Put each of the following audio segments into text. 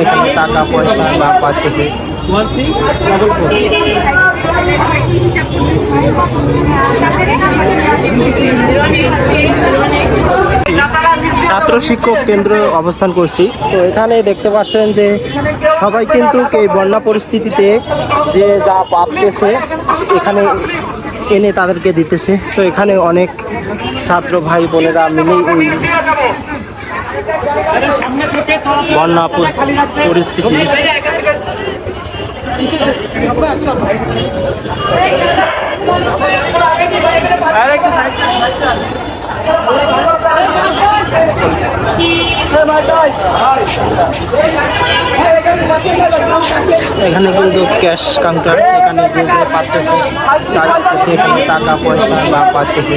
এখানে টাকা পয়সা বা পাচ্ছে ছাত্র শিক্ষক কেন্দ্র অবস্থান করছি। তো এখানে দেখতে পাচ্ছেন যে সবাই কিন্তু এই বন্যা পরিস্থিতিতে যে যা পাচ্ছে এখানে এনে তাদেরকে দিতেছে। তো এখানে অনেক ছাত্র ভাই বোনেরা মিলে এই বন্যা পরি- পরিস্থিতি এখানে কিন্তু ক্যাশ কাউন্টার এখানে যে যে পাচ্ছে তাই দিতেছে এখানে টাকা পয়সা বা পাচ্ছে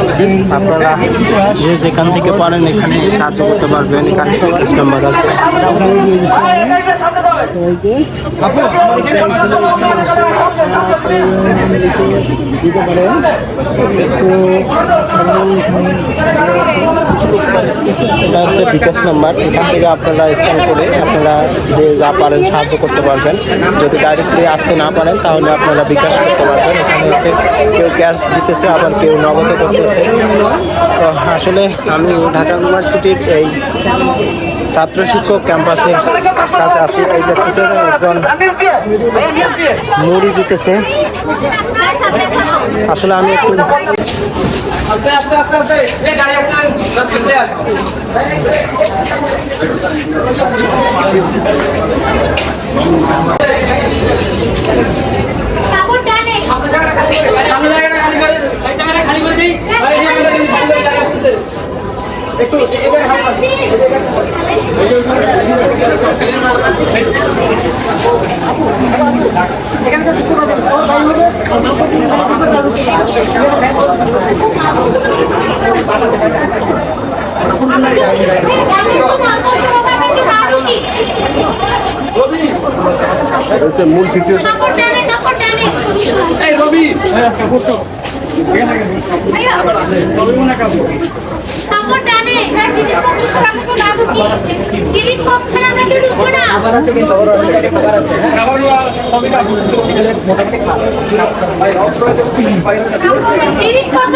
আপনারা যে যেখান থেকে পারেন এখানে সাহায্য করতে পারবেন। এখানে নাম্বার আছে। এটা হচ্ছে বিকাশ নাম্বার। এখান থেকে আপনারা স্ক্যান করে আপনারা যে যা পারেন সাহায্য করতে পারবেন। যদি ডাইরেক্টলি আসতে না পারেন, তাহলে আপনারা বিকাশ করতে পারবেন। এখানে হচ্ছে কেউ ক্যাশ দিতেছে, আবার কেউ নগদে করতেছে। তো আসলে আমি ঢাকা ইউনিভার্সিটির এই ছাত্র শিক্ষক ক্যাম্পাসের কাছে আছি। এই যে একজন মুড়ি দিতেছে। আসলে আমি একটু আস্তে আস্তে আস্তে হাত মূল টানে এই রবি কাপড় টানে জিনিসপত্র ছাড়া আমরা তো না ঢুকি জিনিসপত্র ছাড়া আমরা কেউ ঢুকবো না জিনিসপত্র